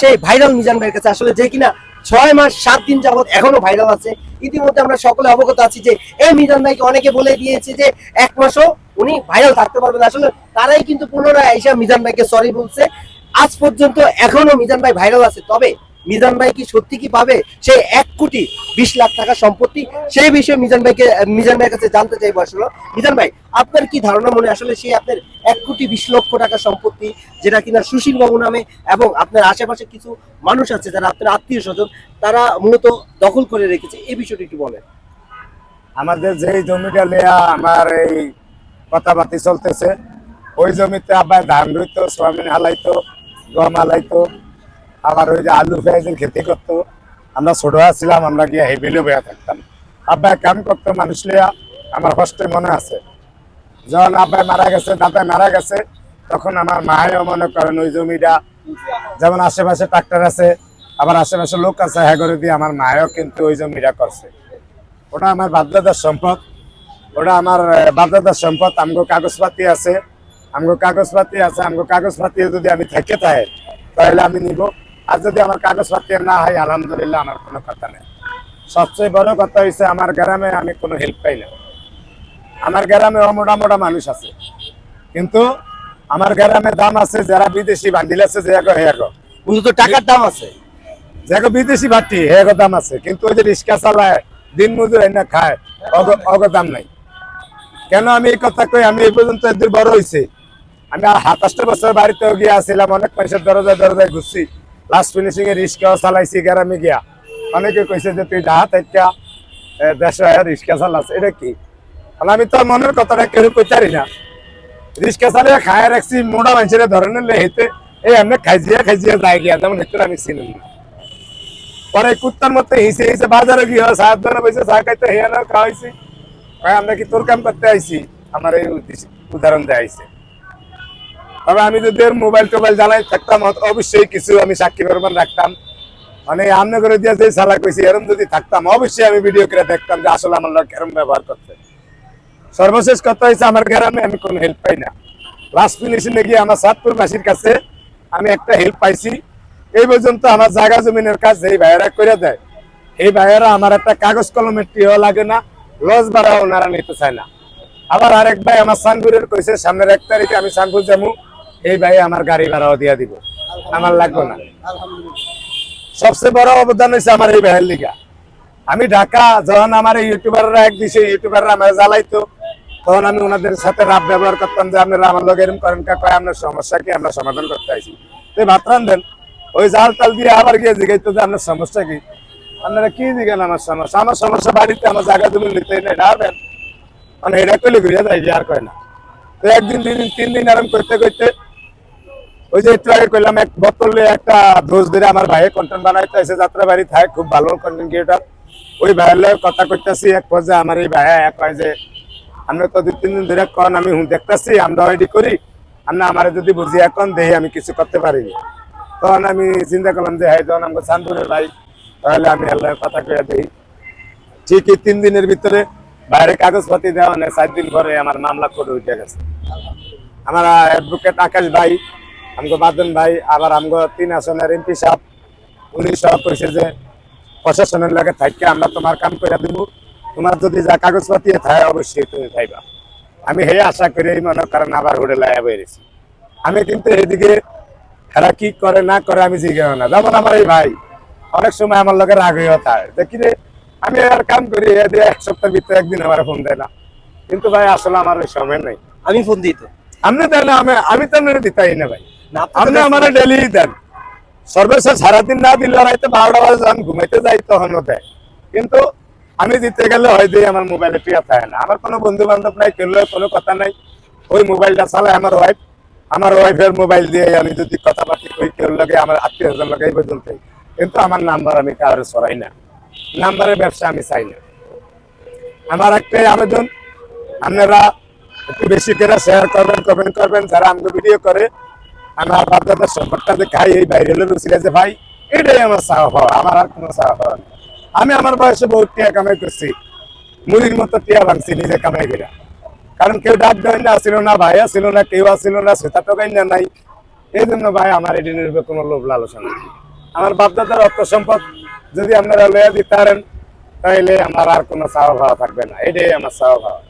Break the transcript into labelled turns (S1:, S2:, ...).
S1: সেই ভাইরাল মিজান ভাইয়ের কাছে। আসলে যে কিনা ছয় মাস, সাত দিন যাবত এখনও ভাইরাল আছে। ইতিমধ্যে আমরা সকলে অবগত আছি যে, এই মিজান ভাইকে অনেকে বলে দিয়েছে যে, এক মাসও উনি ভাইরাল থাকতে পারবেন আসলে তারাই কিন্তু পুনরায় এসে মিজান ভাইকে সরি বলছে। আজ পর্যন্ত এখনও মিজান ভাই ভাইরাল আছে। তবে মিজান ভাই কি সত্যি কি পাবে? সেই এক কোটি বিশ লাখ টাকা সম্পত্তি, সেই বিষয়ে মিজান ভাইকে, মিজান ভাইয়ের কাছে জানতে চাইব আসলে। মিজান ভাই, আপনার কি ধারণা মনে আসলে সেই আপনার এক কোটি বিশ লক্ষ টাকা সম্পত্তি, যেটা কিনা সুশীল বাবু নামে এবং আপনার আশেপাশে কিছু মানুষ আছে যারা আপনার আত্মীয় স্বজন, তারা মূলত দখল করে রেখেছে? এই বিষয়টি একটু বলেন।
S2: আমাদের যেই জমিটা নেয়া, আমার এই কথাবার্তি চলতেছে, ওই জমিতে আবার ধান রইতো, সোয়াবিন হালাইতো, গম হালাইতো আবার ওই যে আলু পেঁয়াজের খেতে করতো। আমরা ছোট ছিলাম আমরা গিয়ে হেবিলে বয়া থাকতাম। আব্বাই কাম করতো, মানুষ লিয়া আমার কষ্টে মনে আছে। যখন আব্বাই মারা গেছে দাদাই মারা গেছে, তখন আমার মায়েও মনে করেন ওই জমিটা, যেমন আশেপাশে ট্রাক্টর আছে, আবার আশেপাশে লোক আছে হ্যাঁ করে দিয়ে আমার মায়েও কিন্তু ওই জমিটা করছে। ওটা আমার বাপদাদার সম্পদ। ওটা আমার বাপদাদার সম্পদ। আমগো কাগজপাতি আছে। আমগো কাগজপাতি আছে। আমগো কাগজপাতি যদি আমি থেকে থাকে, তাহলে আমি নিব। আর যদি আমার কাগজপাতি না হয় আলহামদুলিল্লাহ আমার কোনো কথা নেই। সবচেয়ে বড় কথা হয়েছে আমার গ্রামে আমি কোনো হেল্প পাই না। আমার গ্রামে অমোটা মোটা মানুষ আছে। কিন্তু আমার গ্রামে দাম আছে যারা বিদেশি বান্ডিল আছে যে এগো হে এগো
S1: মূলত টাকার দাম আছে।
S2: দেখো বিদেশি বাটি হেগো দাম আছে। কিন্তু ওই যে রিক্সা চালায় দিন মজুর এনে খায় অগ- অগ দাম নাই। কেন আমি এই কথা কই? আমি এই পর্যন্ত এদের বড় হয়েছে আমি আর সাতাশটা বছর বাড়িতে গিয়ে আসছিলাম অনেক পয়সার দরজায় দরজায় ঘুরছি। লাস্ট ফিনিশিং এ রিক্সাও চালাইছি, গ্রামে গিয়া। অনেকে কইছে যে, তুই ডাহা থেকে দেশে রিক্সা চালাস। এটা কি? আমি তো মনের কথাটা কেউ কইতারি না। রিক্সা চালিয়ে খায় রাখছি মোটা মানুষের ধরনের হেতে এই এমনি খাইজিয়া খাইজিয়া যাই গিয়া, যেমন হেতে আমি চিনি। না পরে কুত্তার মতো হিসে হিসে বাজারে গিয়ে সাত ধরে বসে চা খাইতে, হেয়া না খাওয়াইছি। আমরা কি তোর কাম করতে আইছি? আমার এই উদাহরণ দেয় আইছে তবে আমি যদি এর মোবাইল টোবাইল জ্বালাই থাকতাম অবশ্যই কিছু আমি সাক্ষী প্রমাণ রাখতাম। মানে আমনে করে দিয়ে যে সালা কইছি, এরম যদি থাকতাম, অবশ্যই আমি ভিডিও করে দেখতাম যে আসলে আমার লোক এরম ব্যবহার করতে সর্বশেষ কথা হয়েছে আমার গ্রামে আমি কোনো হেল্প পাই না। লাস্ট ফিনিশিংয়ে গিয়ে আমার সাতপুর বাসীর কাছে আমি একটা হেল্প পাইছি। এই পর্যন্ত আমার জায়গা জমিনের কাজ এই ভাইয়েরা করে দেয়, এই ভাইয়েরা আমার একটা কাগজ কলমের টিও লাগে না লজ ভাড়া ওনারা নিতে চায় না। আবার আরেক ভাই আমার সানপুরের কইছে, সামনের এক তারিখে আমি সানপুর যাব। এই ভাই আমার গাড়ি ভাড়াও দিয়া দিব। আমার লাগবে না। সবচেয়ে বড় অবদান হয়েছে আমার এই ভাইয়ের লিগা। আমি ঢাকা, যখন আমার ইউটিউবাররা এক দিছে ইউটিউবাররা আমার জ্বালাইতো, তখন আমি ওনাদের সাথে রাব ব্যবহার করতাম যে, আপনারা আমার লোক এরকম করেন কা আপনার সমস্যা কি? আমরা সমাধান করতে আইছি। তো ভাত রান্ধেন। ওই জাল তাল দিয়ে আবার গিয়ে জিগাইতো যে, আপনার সমস্যা কি? আপনারা কি দিকেন আমার সমস্যা? আমার সমস্যা বাড়িতে আমার জায়গা জমি নিতে নেই ডাবেন মানে এটা করলে ঘুরে যায়, যে আর কয় না। তো একদিন, দুই দিন, তিন দিন আরাম করতে করতে ওই যে একটু আগে কইলাম, এক বোতলে একটা দোষ ধরে আমার ভাইয়ে কন্টেন্ট বানাইতে এসে যাত্রা বাড়ি থাকে, খুব ভালো কন্টেন্ট ক্রিয়েটার ওই ভাইয়ের কথা কইতাছি, এক পর্যায়ে আমার এই ভাইয়া এক কয় যে আমরা তো দুই, তিন দিন ধরে কন, আমি দেখতাছি আমরা রেডি করি। আমরা আমার যদি বুঝি এখন, দেহে আমি কিছু করতে পারিনি। তখন আমি চিন্তা করলাম যে হ্যাঁ যখন আমাকে চান্দুরের ভাই, তাহলে আমি আল্লাহর কথা কয়ে দিই। ঠিকই তিন দিনের ভিতরে বাইরে কাগজপাতি দেওয়া নেই চার দিন পরে আমার মামলা করে উঠে গেছে। আমার অ্যাডভোকেট আকাশ ভাই আমগো বাদন ভাই আবার আমগো তিন আসনের এমপি সাহেব উনি সব কইছে যে প্রশাসনের লাগে থাককে আমরা তোমার কাম করে দিব। তোমার যদি যা কাগজপাতি থাকে অবশ্যই তুমি পাইবা। আমি হে আশা করে মনে করেন আবার হোটেল লাইয়া বেরিয়েছি আমি কিন্তু এদিকে এরা কি করে না করে আমি জিজ্ঞাসা না। যেমন আমার এই ভাই অনেক সময় আমার লোকের রাগ হয়ে থাকে। দেখি রে আমি আর কাম করি এক সপ্তাহের ভিতরে একদিন আমার ফোন দেয় না। কিন্তু ভাই আসলে আমার ওই সময় নেই।
S1: আমি ফোন দিই তো।
S2: আপনি দেন না, আমি আমি তো দিতাই না ভাই।
S1: আপনি
S2: আমার ডেলি দেন। সর্বশেষ সারাদিন না দিলে হয়তো বারোটা বাজে যখন ঘুমাইতে যাই তখন দেয়। কিন্তু আমি দিতে গেলে হয়তো আমার মোবাইলে টিয়া থাকে না। আমার কোনো বন্ধু বান্ধব নাই কেউ কোনো কথা নাই। ওই মোবাইলটা চালায় আমার ওয়াইফ আমার ওয়াইফের মোবাইল দিয়ে আমি যদি কথাবার্তা কই কেউ লাগে আমার আত্মীয় স্বজন লাগে এই পর্যন্ত। কিন্তু আমার নাম্বার আমি কারোর সরাই না। নাম্বারের ব্যবসা আমি চাই না। আমার একটাই আবেদন। আপনারা একটু বেশি করে শেয়ার করবেন কমেন্ট করবেন। যারা আমাকে ভিডিও করে আমার বাপদাদার সম্পর্কটা দেখাই এই ভাইরালের রুচিরা যে ভাই, এটাই আমার চাওয়া পাওয়া, আমার আর কোনো চাওয়া পাওয়া নেই। আমি আমার বয়সে বহুত টিয়া কামাই করছি, মুড়ির মতো টিয়া ভাঙছি নিজে কামাই করে কারণ কেউ ডাক দেয় না না, ভাই আসছিল না, কেউ আসছিল না সেটা টোকাই না নাই। এই জন্য ভাই আমার এটি নির্বে কোনো লোভ লালসা নেই। আমার বাপদাদার অর্থ সম্পদ যদি আপনারা লইয়া দিতে পারেন তাহলে আমার আর কোনো চাওয়া ভাওয়া থাকবে না। এটাই আমার চাওয়া ভাওয়া।